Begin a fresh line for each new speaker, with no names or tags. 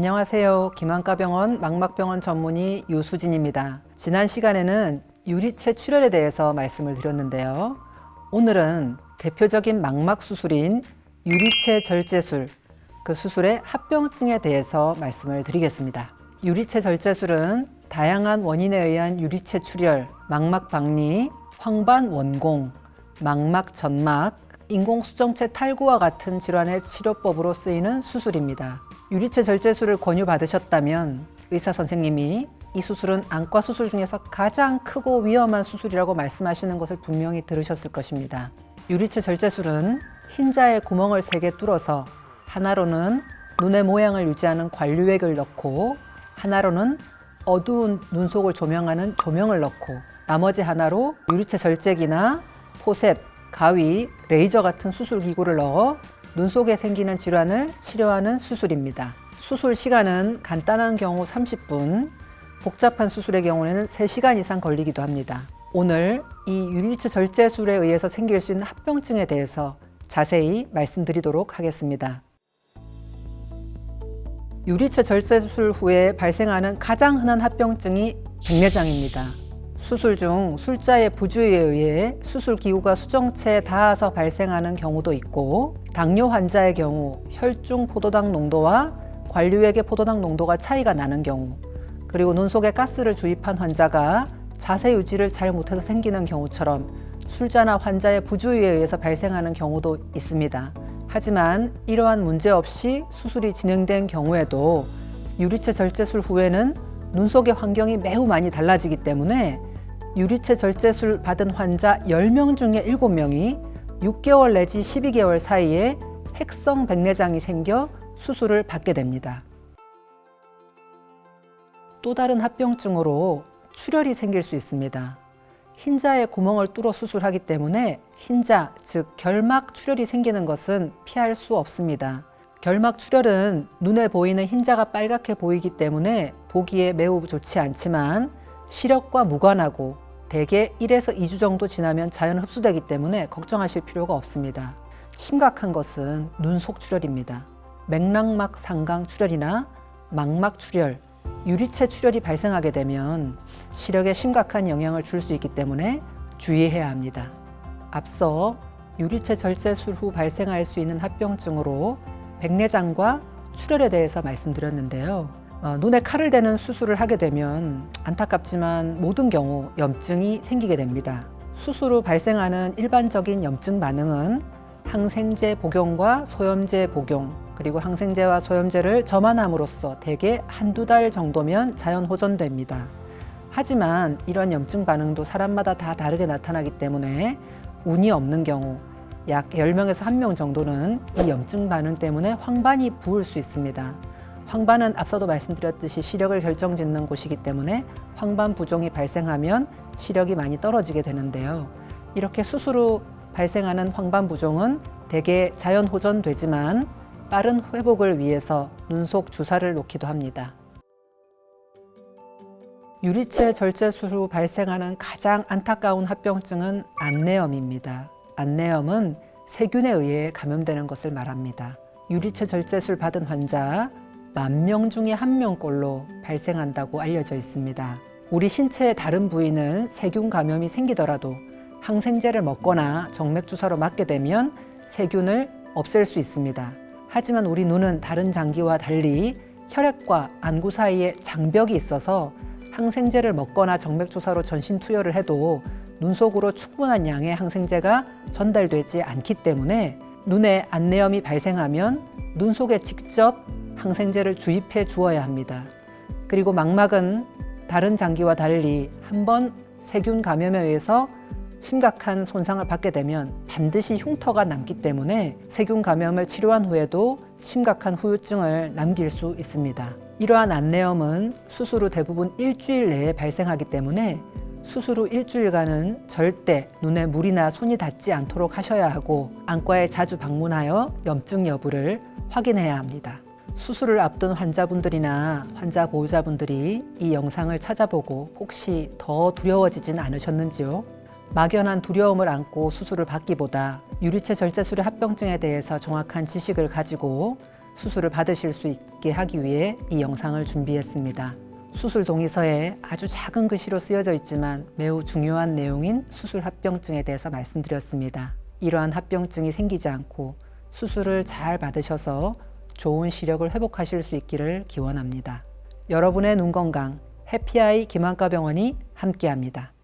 안녕하세요. 김한과병원 망막병원 전문의 유수진입니다. 지난 시간에는 유리체 출혈에 대해서 말씀을 드렸는데요. 오늘은 대표적인 망막 수술인 유리체 절제술, 그 수술의 합병증에 대해서 말씀을 드리겠습니다. 유리체 절제술은 다양한 원인에 의한 유리체 출혈, 망막 박리, 황반 원공, 망막 전막, 인공수정체 탈구와 같은 질환의 치료법으로 쓰이는 수술입니다. 유리체 절제술을 권유받으셨다면 의사 선생님이 이 수술은 안과 수술 중에서 가장 크고 위험한 수술이라고 말씀하시는 것을 분명히 들으셨을 것입니다. 유리체 절제술은 흰자에 구멍을 세 개 뚫어서 하나로는 눈의 모양을 유지하는 관류액을 넣고 하나로는 어두운 눈 속을 조명하는 조명을 넣고 나머지 하나로 유리체 절제기나 포셉, 가위, 레이저 같은 수술 기구를 넣어 눈 속에 생기는 질환을 치료하는 수술입니다. 수술 시간은 간단한 경우 30분, 복잡한 수술의 경우에는 3시간 이상 걸리기도 합니다. 오늘 이 유리체 절제술에 의해서 생길 수 있는 합병증에 대해서 자세히 말씀드리도록 하겠습니다. 유리체 절제술 후에 발생하는 가장 흔한 합병증이 백내장입니다. 수술 중 술자의 부주의에 의해 수술 기구가 수정체에 닿아서 발생하는 경우도 있고 당뇨 환자의 경우 혈중 포도당 농도와 관류액의 포도당 농도가 차이가 나는 경우 그리고 눈 속에 가스를 주입한 환자가 자세 유지를 잘 못해서 생기는 경우처럼 술자나 환자의 부주의에 의해서 발생하는 경우도 있습니다. 하지만 이러한 문제 없이 수술이 진행된 경우에도 유리체 절제술 후에는 눈 속의 환경이 매우 많이 달라지기 때문에 유리체 절제술 받은 환자 10명 중에 7명이 6개월 내지 12개월 사이에 핵성 백내장이 생겨 수술을 받게 됩니다. 또 다른 합병증으로 출혈이 생길 수 있습니다. 흰자에 구멍을 뚫어 수술하기 때문에 흰자, 즉 결막 출혈이 생기는 것은 피할 수 없습니다. 결막 출혈은 눈에 보이는 흰자가 빨갛게 보이기 때문에 보기에 매우 좋지 않지만 시력과 무관하고 대개 1에서 2주 정도 지나면 자연 흡수되기 때문에 걱정하실 필요가 없습니다. 심각한 것은 눈속 출혈입니다. 맥락막 상강 출혈이나 망막 출혈, 유리체 출혈이 발생하게 되면 시력에 심각한 영향을 줄 수 있기 때문에 주의해야 합니다. 앞서 유리체 절제술 후 발생할 수 있는 합병증으로 백내장과 출혈에 대해서 말씀드렸는데요. 어, 눈에 칼을 대는 수술을 하게 되면 안타깝지만 모든 경우 염증이 생기게 됩니다. 수술 후 발생하는 일반적인 염증 반응은 항생제 복용과 소염제 복용, 그리고 항생제와 소염제를 점안함으로써 대개 한두 달 정도면 자연 호전됩니다. 하지만 이런 염증 반응도 사람마다 다 다르게 나타나기 때문에 운이 없는 경우 약 10명에서 1명 정도는 이 염증 반응 때문에 황반이 부을 수 있습니다. 황반은 앞서도 말씀드렸듯이 시력을 결정짓는 곳이기 때문에 황반 부종이 발생하면 시력이 많이 떨어지게 되는데요. 이렇게 수술 후 발생하는 황반 부종은 대개 자연 호전되지만 빠른 회복을 위해서 눈 속 주사를 놓기도 합니다. 유리체 절제술 후 발생하는 가장 안타까운 합병증은 안내염입니다. 안내염은 세균에 의해 감염되는 것을 말합니다. 유리체 절제술 받은 환자 만 명 중에 한 명꼴로 발생한다고 알려져 있습니다. 우리 신체의 다른 부위는 세균 감염이 생기더라도 항생제를 먹거나 정맥 주사로 맞게 되면 세균을 없앨 수 있습니다. 하지만 우리 눈은 다른 장기와 달리 혈액과 안구 사이에 장벽이 있어서 항생제를 먹거나 정맥 주사로 전신 투여를 해도 눈 속으로 충분한 양의 항생제가 전달되지 않기 때문에 눈에 안내염이 발생하면 눈 속에 직접 항생제를 주입해 주어야 합니다. 그리고 망막은 다른 장기와 달리 한번 세균 감염에 의해서 심각한 손상을 받게 되면 반드시 흉터가 남기 때문에 세균 감염을 치료한 후에도 심각한 후유증을 남길 수 있습니다. 이러한 안내염은 수술 후 대부분 일주일 내에 발생하기 때문에 수술 후 일주일간은 절대 눈에 물이나 손이 닿지 않도록 하셔야 하고 안과에 자주 방문하여 염증 여부를 확인해야 합니다. 수술을 앞둔 환자분들이나 환자 보호자분들이 이 영상을 찾아보고 혹시 더 두려워지진 않으셨는지요? 막연한 두려움을 안고 수술을 받기보다 유리체 절제술의 합병증에 대해서 정확한 지식을 가지고 수술을 받으실 수 있게 하기 위해 이 영상을 준비했습니다. 수술 동의서에 아주 작은 글씨로 쓰여져 있지만 매우 중요한 내용인 수술 합병증에 대해서 말씀드렸습니다. 이러한 합병증이 생기지 않고 수술을 잘 받으셔서 좋은 시력을 회복하실 수 있기를 기원합니다. 여러분의 눈 건강 해피아이 김한과 병원이 함께합니다.